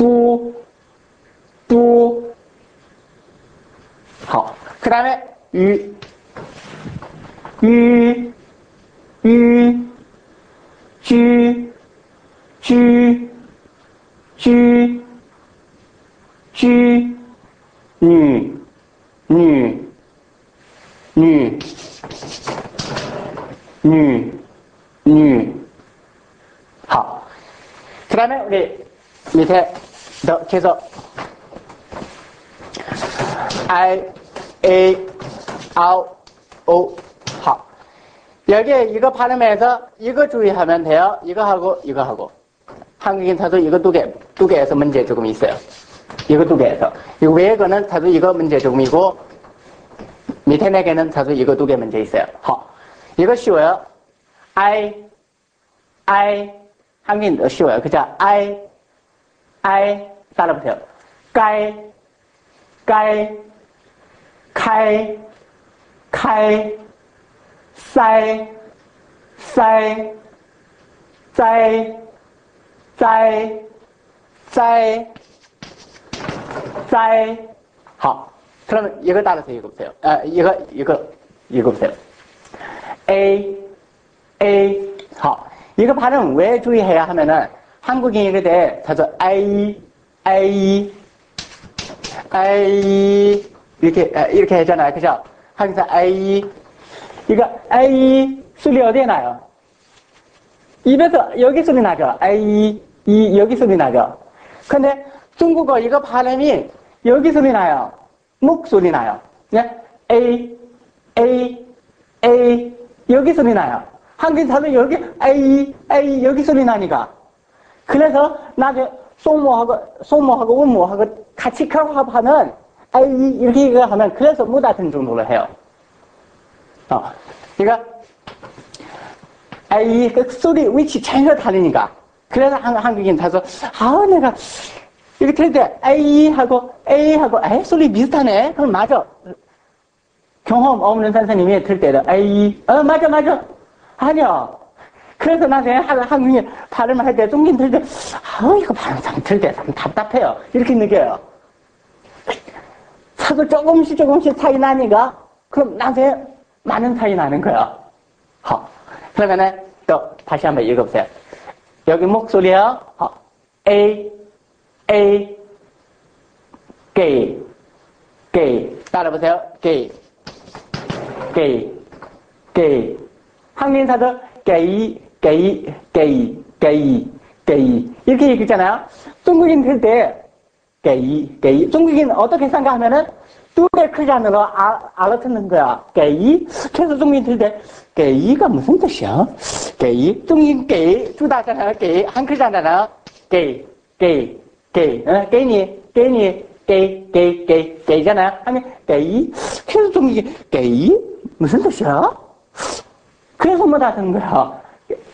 뚜, 뚜. 好，그 다음에 유, 유, 유, 쥐, 쥐, 쥐, 쥐, 女，女，女，女，女。好，그 다음에 우리 밑에 더 계속 I, A, O, O. 好. 여기에 이거 발음해서 이거 주의하면 돼요. 이거 하고 이거 하고. 한국인 타도 이거 두 개, 두 개에서 문제 조금 있어요. 이거 두 개에서. 이거 외에 거는 타도 이거 문제 조금이고, 밑에 네 개는 타도 이거 두 개 문제 있어요. 好. 이거 쉬워요. I, I, 한국인도 쉬워요. 그죠? I, I, 따라보세요. 깔, 깔, 칼, 칼, 쌀, 쌀, 짤, 짤, 짤, 짤. 好， 그러면 이거 따라서 읽어보세요. 아, 이거, 이거 읽어보세요. A, A. 好, 이거 발음 왜 주의해야 하면은 한국인에 대해 자주 I, A, A 이렇게 아, 이렇게 하잖아요, 그죠? 항상 A 이거 A 소리 어디에 나요? 입에서 여기 소리 나죠? A 이 여기 소리 나죠? 근데 중국어 이거 발음이 여기 소리 나요. 목 소리 나요. 네? A A A 여기 소리 나요. 한국인 사람 여기 A A 여기 소리 나니까. 그래서 나중에 소모하고 소모하고 원모하고 같이 결합하면 A 이렇게 하면 그래서 못 알아듣는 정도로 해요. 어, 그러니까 A 그 소리 위치 전혀 다르니까. 그래서 한, 한국인 다서 아 내가 이렇게 들을 때 A하고 A하고 A 소리 비슷하네. 그럼 맞아. 경험 없는 선생님이 들 때도 A 어 맞아 맞아 아니야. 그래서 나중에 한국인 발음을 할때 쫑긴 들때 아 이거 발음 참들때참 답답해요. 이렇게 느껴요. 자꾸 조금씩 조금씩 차이 나니까 그럼 나중에 많은 차이 나는 거야. 어. 그러면은 또 다시 한번 읽어보세요. 여기 목소리요. 어. A A 게이 게이 따라보세요. 게이 게이 게이 한국인사도 게이 게이 게이 게이 게이 이렇게 읽잖아요. 중국인 들때 게이 게이 중국인 어떻게 생각하면은 두개 크잖아요. 아, 알아듣는 거야. 게이 그래서 중국인 들때 게이가 무슨 뜻이야? 게이 중국인 게이 두다잖아요. 게이 한 크잖아요. 게이 게이 게이 어? 게이니 게이니 게이 게이 게이 게이잖아요. 하면 게이 그래서 중국인 게이 무슨 뜻이야? 그래서 못 알아듣는 거야.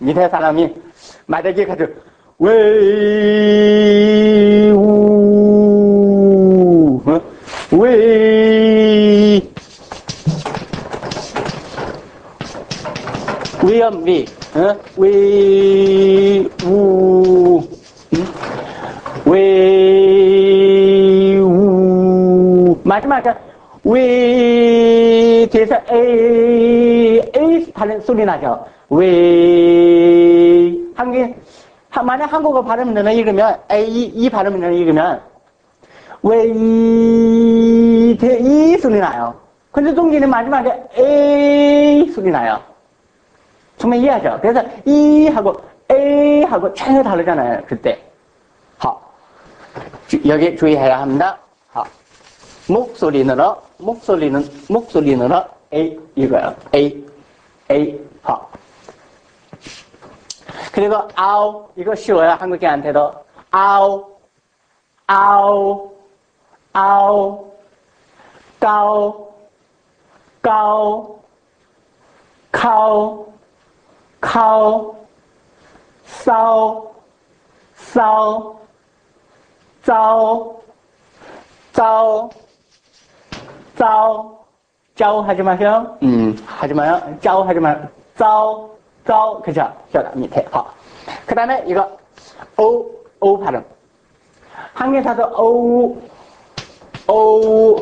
밑에 사람이 마대기 가지고 외우 어? 외 위험위 어? 외우 응? 외우 마지막에 왜 뒤에서 A A 하는 소리 나죠. 웨이 한게 만약 한국어 발음을 넣어 읽으면 에, 이, 이 발음을 넣어 읽으면 웨이 이 소리 나요. 근데 동기는 마지막에 에이 소리 나요. 정말 이해하죠? 그래서 이 하고 에이 하고 전혀 다르잖아요. 그때. 하. 여기 주의해야 합니다. 하. 목소리 늘어 목소리는 목소리 늘어 에이 이거요. 에이 에이 그리고 아우 이거 쉬워요 한국인한테도 아우 아오, 아오, 까오, 까오, 카오, 카오, 싸오, 싸오, 짜오, 짜오, 짜오, 짜오 하지 마세요. 음, 하지 마요. 짜오 하지 마요. 짜오, 짜오. 그죠? 자, 밑에. 好.그 다음에 이거, 오, 오 발음. 한개사도 오, 오,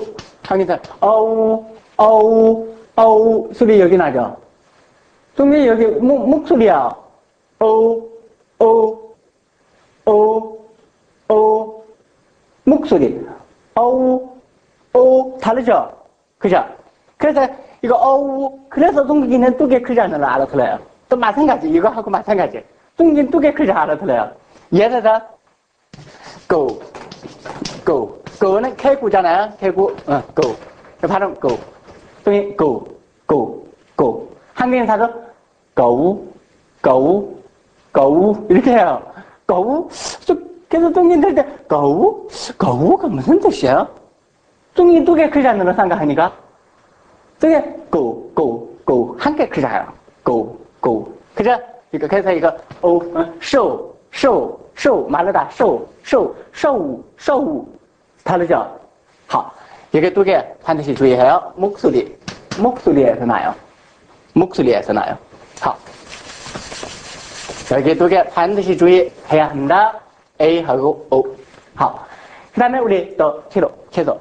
한개사 오, 오, 오 소리 여기 나죠? 동네 여기 목, 목소리야. 오, 오, 오, 오, 목소리. 오, 오, 다르죠? 그죠? 그래서 이거 오, 그래서 동기는 뚜개 크지 않는 걸 알아들어요. 또 마찬가지, 이거하고 마찬가지. 둥긴 뚜개 크지 알아들어요. 예를 들어, go, go. go는 개구잖아요. 개구, 어, go. 발음 go. 둥이 go, go, go. 한국인 사도 go, go, go 이렇게 해요. go. 계속 둥긴 들때 go, go가 무슨 뜻이에요? 둥이 두개 걸 생각하니까 저게 go, go, go 한개 크잖아요. go, go. 그죠? 이거 그래서 이거 오, 어, show, show, show 말르다 show, show, show, show 다르죠? 好, 이게 두 개 반드시 주의해요. 목소리, 목소리에서 나요. 목소리에서 나요. 好, 여기 두 개 반드시 주의해야 합니다. A하고 O. 好, 그 다음에 우리 또 채로, 채소.